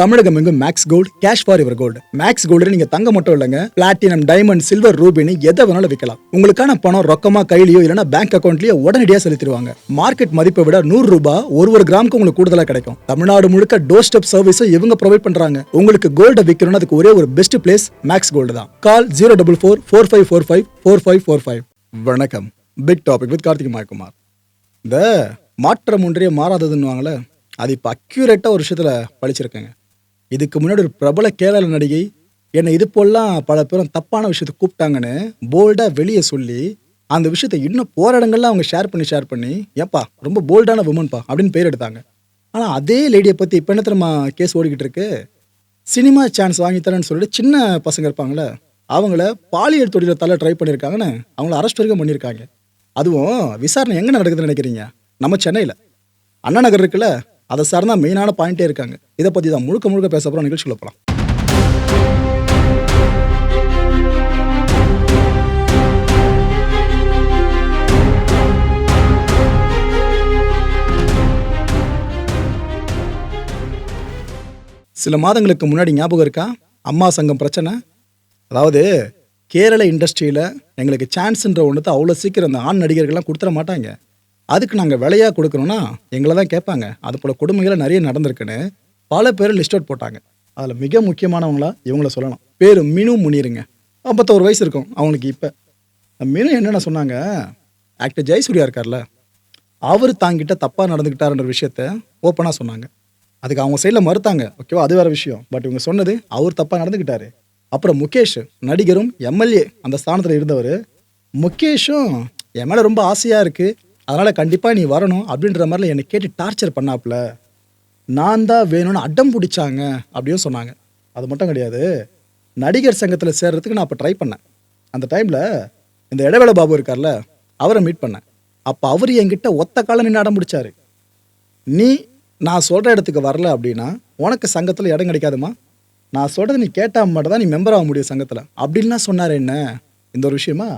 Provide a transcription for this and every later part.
தமிழகம் எங்கும் max gold cash for your gold max gold நீங்க தங்க மட்டும் இல்லைங்க. பிளாட்டினம் டைமண்ட் சில்வர் ரூபினி எதை வேணாலும் விற்கலாம் உங்களுக்கான பணம் ரொக்கமா கையிலயோ இல்லைன்னா பேங்க் அக்கௌண்ட்லயோ உடனடியாக செலுத்திடுவாங்க. மார்க்கெட் மதிப்பை விட நூறு ரூபாய் ஒரு ஒரு கிராமுக்கு உங்களுக்கு கூடுதலா கிடைக்கும். தமிழ்நாடு முழுக்க டோர் ஸ்டெப் சர்வீஸும் இவங்க ப்ரொவைட் பண்றாங்க. உங்களுக்கு கோல்ட விற்கணும்னு அதுக்கு ஒரே ஒரு பெஸ்ட் பிளேஸ் மேக்ஸ் கோல்டு தான். Call zero double four four five four five four five four five வணக்கம். Big topic with Karthik Mayakumar இந்த மாற்றம் ஒன்றே மாறாததுன்னுவாங்களே அது இப்போ அக்யூரேட்டாக ஒரு விஷயத்தில் படிச்சிருக்கேங்க. இதுக்கு முன்னாடி ஒரு பிரபல கேரள நடிகை என்னை இது போலாம் பல பேரும் தப்பான விஷயத்தை கூப்பிட்டாங்கன்னு போல்டாக வெளியே சொல்லி அந்த விஷயத்தை இன்னும் போராடங்கள்லாம் அவங்க ஷேர் பண்ணி ஷேர் பண்ணி ஏப்பா ரொம்ப போல்டான உமன்பா அப்படின்னு பேர் எடுத்தாங்க. ஆனால் அதே லேடியை பற்றி இப்போ என்ன தெரியுமா கேஸ் ஓடிக்கிட்டு இருக்கு? சினிமா சான்ஸ் வாங்கி தரேன்னு சொல்லிட்டு சின்ன பசங்க இருப்பாங்களே அவங்கள பாலியல் தொழிலை தலை ட்ரை பண்ணியிருக்காங்கன்னு அவங்கள அரெஸ்ட் வரைக்கும் பண்ணியிருக்காங்க. அதுவும் விசாரணை எங்கே நடக்குதுன்னு நினைக்கிறீங்க? நம்ம சென்னையில். அண்ணா நகர் இருக்குல்ல அதை சார்ந்த மெயினான பாயிண்டே இருக்காங்க. இதை பற்றி தான் முழுக்க முழுக்க பேச போகிறோம் நிகழ்ச்சிக்குள்ள போகலாம் சில மாதங்களுக்கு முன்னாடி ஞாபகம் இருக்கா? அம்மா சங்கம் பிரச்சனை. அதாவது கேரள இண்டஸ்ட்ரியில் எங்களுக்கு சான்ஸ்ன்ற ஒன்று அவ்வளோ சீக்கிரம் அந்த ஆண் நடிகர்கள்லாம் கொடுத்துட மாட்டாங்க. அதுக்கு நாங்கள் விலையாக கொடுக்குறோன்னா எங்களை தான் கேட்பாங்க. அது போல் கொடுமைகளை நிறைய நடந்திருக்குன்னு பல பேர் லிஸ்ட் அவுட் போட்டாங்க. அதில் மிக முக்கியமானவங்களா இவங்கள சொல்லலாம். பேர் மினு முனிருங்க. ஐம்பத்தோரு வயசு இருக்கும் அவங்களுக்கு இப்போ. மினு என்னென்ன சொன்னாங்க? ஆக்டர் ஜெயசூர்யா இருக்கார்ல. அவர் தாங்கிட்ட தப்பாக நடந்துக்கிட்டாருன்ற விஷயத்த ஓப்பனாக சொன்னாங்க. அதுக்கு அவங்க சைடில் மறுத்தாங்க. ஓகேவா? அது வேற விஷயம். பட் இவங்க சொன்னது அவர் தப்பாக நடந்துக்கிட்டாரு அப்புறம் முகேஷ் நடிகரும் எம்எல்ஏ அந்த ஸ்தானத்தில் இருந்தவர். முகேஷும் என் மேலே ரொம்ப ஆசையாக இருக்குது அதனால் கண்டிப்பாக நீ வரணும் அப்படின்ற மாதிரிலாம் என்னை கேட்டு டார்ச்சர் பண்ணாப்புல. நான் தான் வேணும்னு அடம் பிடிச்சாங்க அப்படின்னு சொன்னாங்க. அது மட்டும் கிடையாது. நடிகர் சங்கத்தில் சேர்றதுக்கு நான் அப்போ ட்ரை பண்ணேன். அந்த டைமில் இந்த இடைவேளை பாபு இருக்கார்ல அவரை மீட் பண்ணேன். அப்போ அவர் என்கிட்ட ஒத்த காலம் நின்று அடம் பிடிச்சாரு. நீ நான் சொல்கிற இடத்துக்கு வரல அப்படின்னா உனக்கு சங்கத்தில் இடம் கிடைக்காதுமா? நான் சொல்கிறத நீ கேட்டால் மட்டும் தான் நீ மெம்பர் ஆக முடியும் சங்கத்தில். அப்படின்லாம் சொன்னார் என்ன? இந்த ஒரு விஷயமா?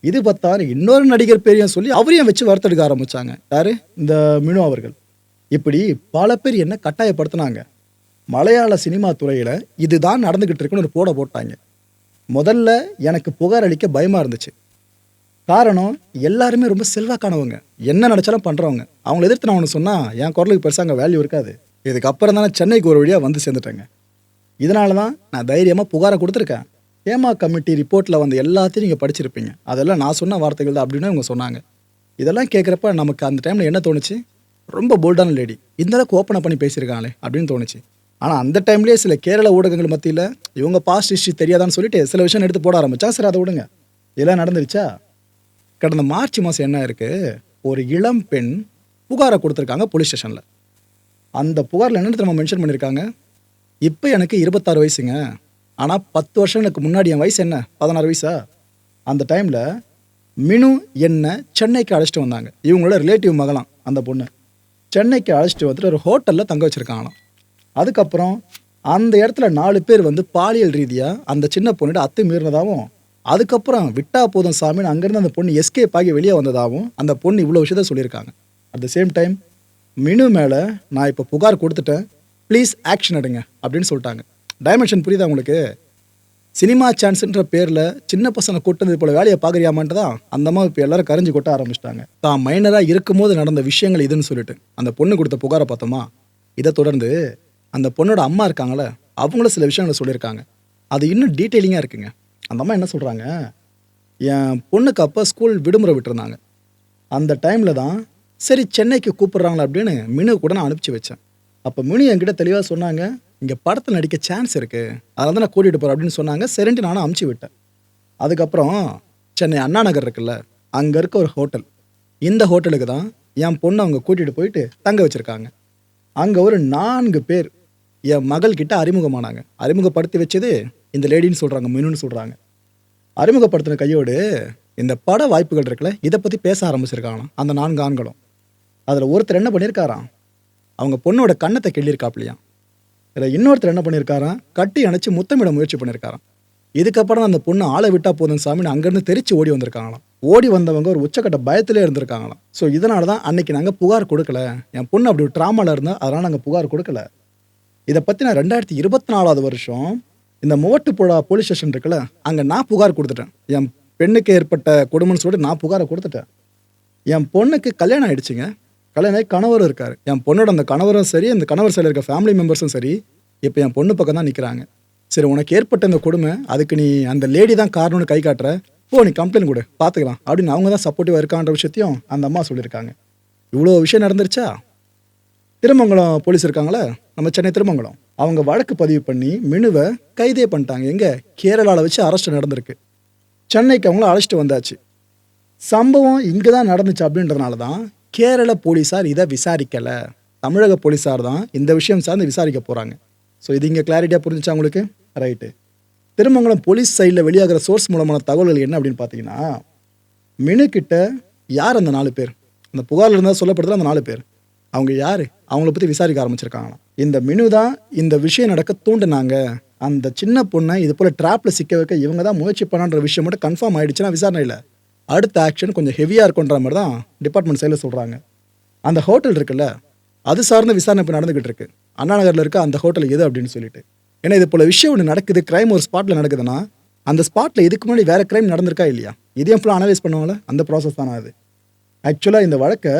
இது பார்த்தாரு இன்னொரு நடிகர் பேரையும் சொல்லி அவரையும் வச்சு வறுத்தெடுக்க ஆரம்பித்தாங்க யாரு? இந்த மினு அவர்கள். இப்படி பல பேர் என்ன கட்டாயப்படுத்தினாங்க. மலையாள சினிமா துறையில் இதுதான் நடந்துக்கிட்டு இருக்குன்னு ஒரு போட போட்டாங்க. முதல்ல எனக்கு புகார் அளிக்க பயமாக இருந்துச்சு. காரணம் எல்லாருமே ரொம்ப செல்வாக்கானவங்க. என்ன நினச்சாலும் பண்ணுறவங்க அவங்கள எதிர்த்து நான் ஒன்று சொன்னால் என் குரலுக்கு பெருசாக அங்கே வேல்யூ இருக்காது. இதுக்கப்புறம் தானே சென்னைக்கு ஒரு வழியாக வந்து சேர்ந்துட்டேங்க. இதனால தான் நான் தைரியமாக புகாரை கொடுத்துருக்கேன். ஏமா கமிட்டி ரிப்போர்ட்டில் வந்து எல்லாத்தையும் நீங்கள் படிச்சிருப்பீங்க. அதெல்லாம் நான் சொன்ன வார்த்தைகள் தான் அப்படின்னு இவங்க சொன்னாங்க. இதெல்லாம் கேட்குறப்ப நமக்கு அந்த டைமில் என்ன தோணுச்சு? ரொம்ப போல்டான லேடி இந்த அளவுக்கு ஓப்பனாக பண்ணி பேசியிருக்காங்களே அப்படின்னு தோணுச்சு. ஆனால் அந்த டைம்லேயே சில கேரள ஊடகங்கள் மத்தியில் இவங்க பாஸ்ட் ஹிஸ்ட்ரி தெரியாதான்னு சொல்லிட்டு சில விஷயம் எடுத்து போட ஆரம்பிச்சா சரி அதை விடுங்க. இதெல்லாம் நடந்துருச்சா? கடந்த மார்ச் மாதம் என்ன இருக்குது ஒரு இளம் பெண் புகாரை கொடுத்துருக்காங்க போலீஸ் ஸ்டேஷனில் அந்த புகாரில் என்ன நம்ம மென்ஷன் பண்ணியிருக்காங்க? இப்போ எனக்கு இருபத்தாறு வயசுங்க. ஆனால் பத்து வருஷங்களுக்கு முன்னாடி என் வயசு என்ன? பதினாறு வயசா? அந்த டைமில் மினு என்னை சென்னைக்கு அழைச்சிட்டு வந்தாங்க. இவங்களோட ரிலேட்டிவ் மகளாம் அந்த பொண்ணு. சென்னைக்கு அழைச்சிட்டு வந்துட்டு ஒரு ஹோட்டலில் தங்க வச்சுருக்காங்களாம். அதுக்கப்புறம் அந்த இடத்துல நாலு பேர் வந்து பாலியல் ரீதியாக அந்த சின்ன பொண்ணுகிட்ட அத்து மீறினதாகவும் அதுக்கப்புறம் விட்டா போதும் சாமின்னு அங்கேருந்து அந்த பொண்ணு எஸ்கேப் ஆகி வெளியே வந்ததாகவும் அந்த பொண்ணு இவ்வளோ விஷயத்த சொல்லியிருக்காங்க. அட் த சேம் டைம் மினு மேலே நான் இப்போ புகார் கொடுத்துட்டேன். ப்ளீஸ் ஆக்ஷன் எடுங்க அப்படின்னு சொல்லிட்டாங்க. டைமென்ஷன் புரியுதா உங்களுக்கு? சினிமா சான்ஸ்ன்ற பேரில் சின்ன பசங்க கொட்டது போல வேலையை பார்க்குறியாமான்ட்டு தான் அந்த அம்மா இப்போ எல்லாரும் கரைஞ்சி கொட்ட ஆரம்பிச்சிட்டாங்க. தான் மைனராக இருக்கும்போது நடந்த விஷயங்கள் இதுன்னு சொல்லிட்டு. அந்த பொண்ணு கொடுத்த புகாரை பார்த்தோமா? இதை தொடர்ந்து அந்த பொண்ணோட அம்மா இருக்காங்களே அவங்களும் சில விஷயங்களை சொல்லியிருக்காங்க. அது இன்னும் டீட்டெயிலிங்காக இருக்குங்க. அந்த அம்மா என்ன சொல்கிறாங்க என் பொண்ணுக்கு அப்போ ஸ்கூல் விடுமுறை விட்டுருந்தாங்க. அந்த டைமில் தான் சரி சென்னைக்கு கூப்பிட்றாங்களா அப்படின்னு மினு கூட நான் அனுப்பிச்சி வச்சேன். அப்போ முனி என்கிட்ட தெளிவாக சொன்னாங்க இங்கே படத்தில் நடிக்க சான்ஸ் இருக்குது அதனால தான் நான் கூட்டிகிட்டு போகிறேன் அப்படின்னு சொன்னாங்க. சரின்ட்டு நானும் அமுச்சு விட்டேன். அதுக்கப்புறம் சென்னை அண்ணா நகர் இருக்குல்ல அங்கே இருக்க ஒரு ஹோட்டல். இந்த ஹோட்டலுக்கு தான் என் பொண்ணை அவங்க கூட்டிகிட்டு போயிட்டு தங்க வச்சுருக்காங்க. அங்கே ஒரு நான்கு பேர் என் மகள்கிட்ட அறிமுகமானாங்க. அறிமுகப்படுத்தி வச்சது இந்த லேடின்னு சொல்கிறாங்க மினுன்னு சொல்கிறாங்க அறிமுகப்படுத்தின கையோடு இந்த பட வாய்ப்புகள் இருக்குல்ல இதை பற்றி பேச ஆரம்பிச்சிருக்காங்களாம் அந்த நான்கு ஆண்களும். அதில் ஒருத்தர் என்ன பண்ணியிருக்காராம் அவங்க பொண்ணோட கன்னத்தை கிள்ளியிருக்காப்லையாம் இதில் இன்னொருத்தர் என்ன பண்ணியிருக்காராம்? கட்டி அணைச்சி முத்தமிட முயற்சி பண்ணியிருக்காராம். இதுக்கப்புறம் அந்த பொண்ணு ஆளை விட்டா போதும் சாமின்னு அங்கேருந்து தெரிச்சு ஓடி வந்திருக்காங்களாம். ஓடி வந்தவங்க ஒரு உச்சக்கட்ட பயத்திலே இருந்திருக்காங்களாம். ஸோ இதனால தான் அன்னைக்கு நாங்கள் புகார் கொடுக்கல. என் பொண்ணு அப்படி ஒரு ட்ராமாவில் இருந்தால் அதனால் நாங்கள் புகார் கொடுக்கல. இதை பற்றி நான் ரெண்டாயிரத்தி இருபத்தி நாலாவது வருஷம் இந்த மோட்டுப்புழா போலீஸ் ஸ்டேஷன் இருக்குல்ல அங்கே நான் புகார் கொடுத்துட்டேன். என் பெண்ணுக்கு ஏற்பட்ட கொடுமைன்னு சொல்லிட்டு நான் புகாரை கொடுத்துட்டேன். என் பொண்ணுக்கு கல்யாணம் ஆயிடுச்சுங்க. கல்யாணம் கணவரும் இருக்கார். என் பொண்ணோட அந்த கணவரும் சரி அந்த கணவர் சைடில் இருக்க ஃபேமிலி மெம்பர்ஸும் சரி இப்போ என் பொண்ணு பக்கம் தான் நிற்கிறாங்க சரி உனக்கு ஏற்பட்ட இந்த கொடுமை அதுக்கு நீ அந்த லேடி தான் காரணம்னு கை காட்டுற. போ நீ கம்ப்ளைண்ட் கொடு பார்த்துக்கலாம் அப்படின்னு அவங்க தான் சப்போர்ட்டிவாக இருக்கான்ற விஷயத்தையும் அந்த அம்மா சொல்லியிருக்காங்க. இவ்வளோ விஷயம் நடந்துருச்சா? திருமங்கலம் போலீஸ் இருக்காங்களே நம்ம சென்னை திருமங்கலம். அவங்க வழக்கு பதிவு பண்ணி மினுவை கைதே பண்ணிட்டாங்க. எங்கே? கேரளாவில் வச்சு அரெஸ்ட் நடந்திருக்கு. சென்னைக்கு அவங்கள அழைச்சிட்டு வந்தாச்சு. சம்பவம் இங்கே தான் நடந்துச்சு அப்படின்றதுனால தான் கேரள போலீஸார் இதை விசாரிக்கலை. தமிழக போலீஸார் தான் இந்த விஷயம் சார்ந்து விசாரிக்க போகிறாங்க ஸோ இது இங்கே கிளாரிட்டியாக புரிஞ்சுச்சா உங்களுக்கு? ரைட்டு திருமங்கலம் போலீஸ் சைடில் வெளியாகிற சோர்ஸ் மூலமான தகவல்கள் என்ன அப்படின்னு பார்த்தீங்கன்னா மினுக்கிட்ட யார் அந்த நாலு பேர்? அந்த புகாரில் இருந்தால் சொல்லப்படுறது அந்த நாலு பேர். அவங்க யார்? அவங்கள பற்றி விசாரிக்க ஆரம்பிச்சிருக்காங்களாம். இந்த மினு தான் இந்த விஷயம் நடக்க தூண்டினாங்க. அந்த சின்ன பொண்ணை இது போல் ட்ராப்பில் சிக்க வைக்க இவங்க தான் முயற்சி பண்ணான்ற விஷயம் மட்டும் கன்ஃபார்ம் ஆயிடுச்சுன்னா விசாரணையில். அடுத்த ஆக்ஷன் கொஞ்சம் ஹெவியாக இருக்குன்ற மாதிரி தான் டிபார்ட்மெண்ட் சைடில் சொல்கிறாங்க அந்த ஹோட்டல் இருக்குல்ல அது சார்ந்த விசாரணை இப்போ நடந்துகிட்டு இருக்கு. அண்ணா நகரில் இருக்க அந்த ஹோட்டல் எது அப்படின்னு சொல்லிட்டு. ஏன்னா இது போல விஷயம் ஒன்று நடக்குது கிரைம் ஒரு ஸ்பாட்டில் நடக்குதுன்னா அந்த ஸ்பாட்டில் இதுக்கு முன்னாடி வேறு கிரைம் நடந்திருக்கா இல்லையா? இதையும் ஃபுல்லாக அனலைஸ் பண்ணுவாங்களே? அந்த ப்ராசஸ் தானே அது. ஆக்சுவலாக இந்த வழக்கை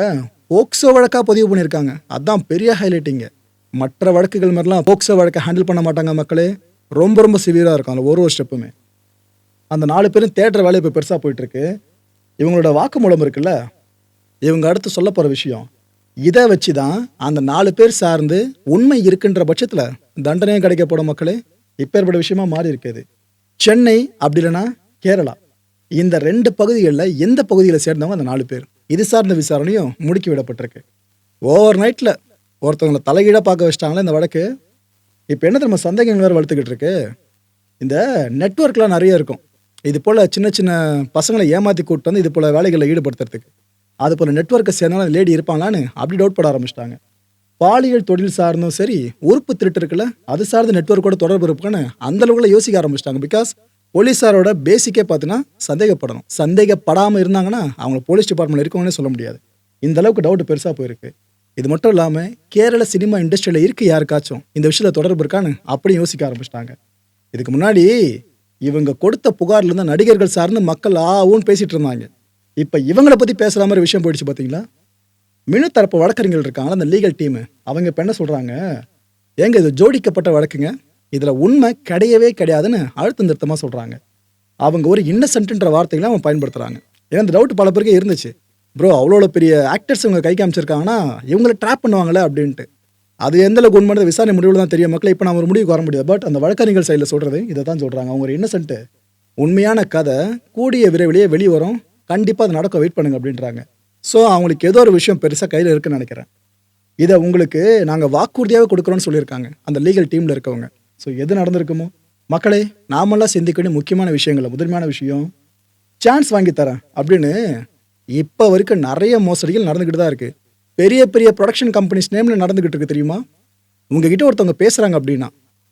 போக்சோ வழக்காக பதிவு பண்ணியிருக்காங்க. அதுதான் பெரிய ஹைலைட்டிங்க மற்ற வழக்குகள் மாதிரிலாம் போக்சோ வழக்கை ஹேண்டில் பண்ண மாட்டாங்க மக்களே. ரொம்ப ரொம்ப சிவியராக இருக்கும். அதில் ஒரு ஒரு ஸ்டெப்புமே அந்த நாலு பேரும் தேட்டர் வேலை இப்போ பெருசாக போயிட்டுருக்கு இவங்களோட வாக்குமூலம் இருக்குல்ல? இவங்க அடுத்து சொல்ல போகிற விஷயம் இதை வச்சு தான் அந்த நாலு பேர் சார்ந்து உண்மை இருக்குன்ற பட்சத்தில் தண்டனையும் கிடைக்கப்படும் மக்களே. இப்பேற்பட்ட விஷயமா மாறி இருக்குது சென்னை அப்படி இல்லைன்னா கேரளா. இந்த ரெண்டு பகுதிகளில் எந்த பகுதியில் சேர்ந்தவங்க அந்த நாலு பேர்? இது சார்ந்த விசாரணையும் முடுக்கி விடப்பட்டிருக்கு. ஓவர் நைட்டில் ஒருத்தவங்களை தலைகீழாக பார்க்க வச்சிட்டாங்களே இந்த வழக்கு. இப்போ என்ன தெரியுமா சந்தேகங்கள் வேறு வளர்த்துக்கிட்டு இருக்கு? இந்த நெட்ஒர்க்லாம் நிறைய இருக்கும். இது போல் சின்ன சின்ன பசங்களை ஏமாற்றி கூப்பிட்டு வந்து இது போல் வேலைகளில் ஈடுபடுத்துறதுக்கு. அது போல் நெட்ஒர்க்கை சேர்ந்தாலும் லேடி இருப்பாங்களான்னு அப்படி டவுட் பட ஆரம்பிச்சிட்டாங்க. பாலியல் தொழில் சார்ந்தும் சரி உறுப்பு திருட்டு இருக்குல்ல அது சார்ந்த நெட்ஒர்க்கோட தொடர்பு இருப்பான்னு அந்த அளவுக்குள்ள யோசிக்க ஆரம்பிச்சிட்டாங்க. பிகாஸ் போலீஸாரோட பேசிக்கே பார்த்தீங்கன்னா சந்தேகப்படணும். சந்தேகப்படாமல் இருந்தாங்கன்னா அவங்க போலீஸ் டிபார்ட்மெண்ட் இருக்கவங்கன்னே சொல்ல முடியாது. இந்த அளவுக்கு டவுட் பெருசாக போயிருக்கு. இது மட்டும் இல்லாமல் கேரள சினிமா இண்டஸ்ட்ரியில் இருக்குது யாருக்காச்சும் இந்த விஷயத்தில் தொடர்பு இருக்கான்னு அப்படியும் யோசிக்க ஆரம்பிச்சிட்டாங்க. இதுக்கு முன்னாடி இவங்க கொடுத்த புகார்ல இருந்த நடிகர்கள் சார்ந்து மக்கள் ஆவும் பேசிட்டு இருந்தாங்க. இப்போ இவங்கள பற்றி பேசுகிற மாதிரி விஷயம் போயிடுச்சு பார்த்தீங்களா மினு தரப்பு வழக்கறிஞர்கள் இருக்காங்களா? அந்த லீகல் டீமு. அவங்க இப்போ என்ன சொல்கிறாங்க ஏங்க இது ஜோடிக்கப்பட்ட வழக்குங்க. இதில் உண்மை கிடையவே கிடையாதுன்னு அழுத்தம் திருத்தமாக சொல்கிறாங்க அவங்க ஒரு இன்னசென்ட்ன்ற வார்த்தைகளை அவங்க பயன்படுத்துகிறாங்க ஏன்னா இந்த டவுட் பல பேருக்கு இருந்துச்சு. ப்ரோ அவ்வளோ பெரிய ஆக்டர்ஸ் இவங்க கை காமிச்சிருக்காங்கன்னா இவங்கள ட்ராப் பண்ணுவாங்களே அப்படின்ட்டு. அது எந்த அளவுக்கு உண்மை விசாரணை முடிவில் தான் தெரியும். மக்களை இப்போ நான் ஒரு முடிவுக்கு வர முடியாது. பட் அந்த வழக்கறிஞர்கள் சைடில் சொல்கிறது இதை தான் சொல்கிறாங்க அவங்க ஒரு இன்னசென்ட்டு உண்மையான கதை கூடிய விரைவிலேயே வெளியே வரும் கண்டிப்பாக அது நடக்க வெயிட் பண்ணுங்க அப்படின்றாங்க. ஸோ அவங்களுக்கு ஏதோ ஒரு விஷயம் பெருசாக கையில் இருக்குன்னு நினைக்கிறேன். இதை உங்களுக்கு நாங்கள் வாக்குறுதியாகவே கொடுக்குறோன்னு சொல்லியிருக்காங்க. அந்த லீகல் டீமில் இருக்கவங்க. ஸோ எது நடந்திருக்குமோ? மக்களே நாமெல்லாம் சிந்திக்க வேண்டிய முக்கியமான விஷயங்கள் முதன்மையான விஷயம் சான்ஸ் வாங்கி தரேன் அப்படின்னு இப்போ வரைக்கும் நிறைய மோசடிகள் நடந்துக்கிட்டு தான் இருக்குது பெரிய பெரிய ப்ரொடக்ஷன் கம்பெனிஸ் நேமில் நடந்துக்கிட்டு இருக்கு தெரியுமா? உங்ககிட்ட ஒருத்தவங்க பேசுகிறாங்க அப்படின்னா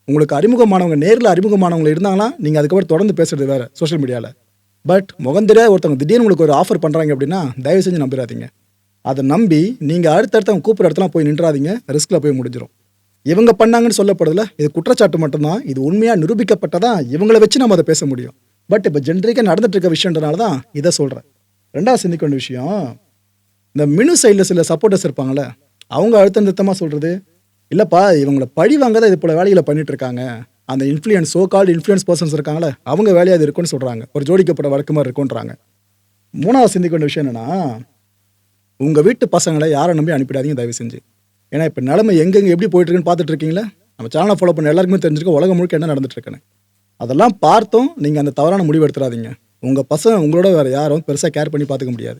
உங்களுக்கு அறிமுகமானவங்க நேரில் அறிமுகமானவங்க இருந்தாங்கன்னா நீங்கள் அதுக்கப்புறம் தொடர்ந்து பேசுறது வேறு சோஷியல் மீடியாவில் பட் முகந்திரையாக ஒருத்தவங்க திடீர்னு உங்களுக்கு ஒரு ஆஃபர் பண்ணுறாங்க அப்படின்னா தயவு செஞ்சு நம்பிடாதீங்க அதை நம்பி நீங்கள் அடுத்தடுத்து அவங்க கூப்பிட்ற இடத்துல போய் நின்றாதீங்க ரிஸ்கில் போய் முடிஞ்சிடும் இவங்க பண்ணாங்கன்னு சொல்லப்படுதுல இது குற்றச்சாட்டு மட்டும்தான் இது உண்மையாக நிரூபிக்கப்பட்டதான் இவங்களை வச்சு நம்ம அதை பேச முடியும். பட் இப்போ ஜென்ரிக்காக நடந்துட்டு இருக்க விஷயன்றனால தான் இதை சொல்கிறேன் ரெண்டாவது சிந்திக்க வேண்டிய விஷயம் இந்த மினு சைடில் சில சப்போர்ட்டர்ஸ் இருப்பாங்கள்ல அவங்க அழுத்த நிறுத்தமாக சொல்கிறது இல்லைப்பா இவங்கள பழி வாங்க தான் இது போல வேலைகளை பண்ணிட்டு இருக்காங்க. அந்த influence so called influence persons இருக்காங்களே அவங்க வேலையாக அது இருக்குன்னு சொல்கிறாங்க ஒரு ஜோடிக்கப்பட்ட வழக்கு மாதிரி இருக்குன்றாங்க மூணாவது சிந்திக்க வேண்டிய விஷயம் என்னென்னா உங்கள் வீட்டு பசங்களை யாரை நம்பி அனுப்பிடாதீங்க தயவு செஞ்சு. ஏன்னா இப்போ நிலைமை எங்கெங்கே எப்படி போயிட்டுருக்குன்னு பார்த்துட்டு இருக்கீங்களா? நம்ம சேனலை ஃபாலோ பண்ண எல்லாருக்குமே தெரிஞ்சிருக்க உலகம் முழுக்க என்ன நடந்துட்டுருக்குன்னு அதெல்லாம் பார்த்தும் நீங்கள் அந்த தவறான முடிவு எடுத்துடாதீங்க. உங்கள் பசங்க உங்களோட வேறு யாரும் பெருசாக கேர் பண்ணி பார்த்துக்க முடியாது.